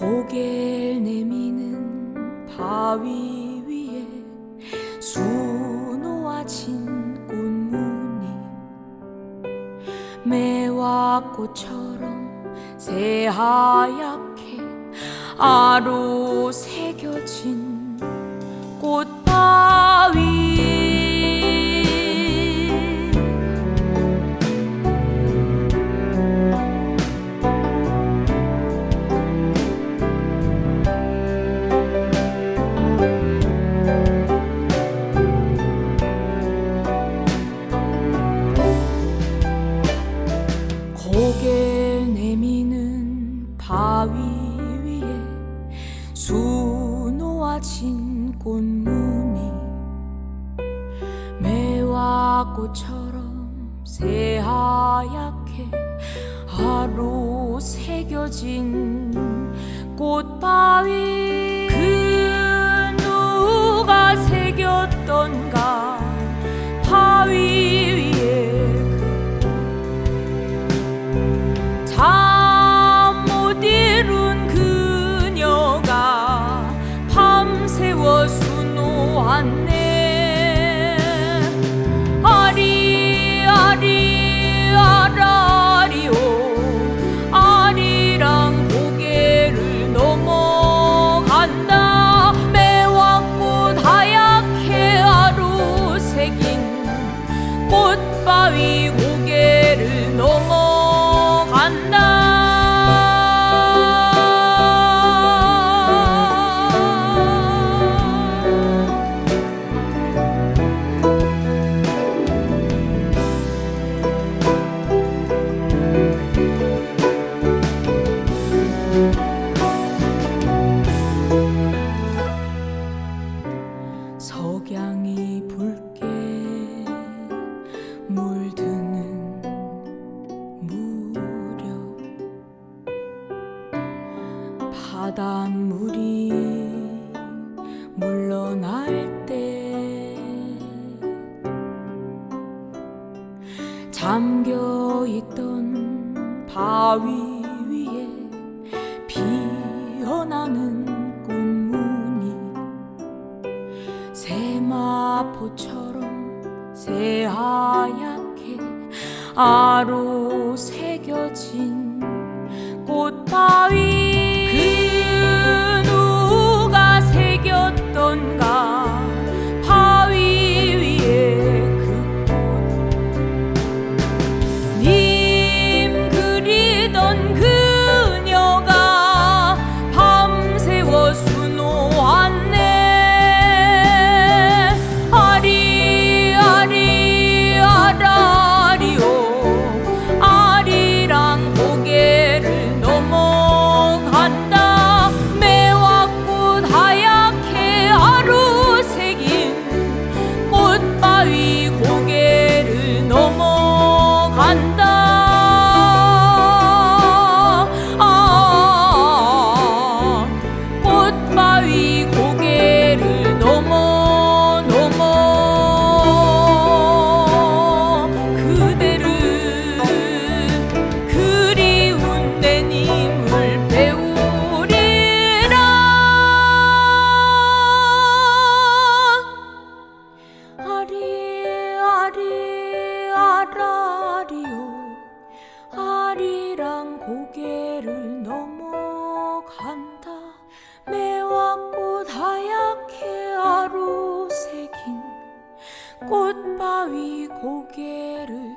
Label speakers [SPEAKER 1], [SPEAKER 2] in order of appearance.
[SPEAKER 1] 고개를 내미는 바위 위에 수놓아진 꽃무늬 매화꽃처럼 새하얗게 아로 새겨진 꽃 바위 위에 수놓아진 꽃무늬 매화꽃처럼 새하얗게 하루 새겨진 꽃바위. 그 누가 새겼던가? 바위 물러날 때 잠겨 있던 바위 위에 피어나는 꽃무늬 세마포처럼 새하얗게 아로 새겨진 꽃바 꽃바위 고개를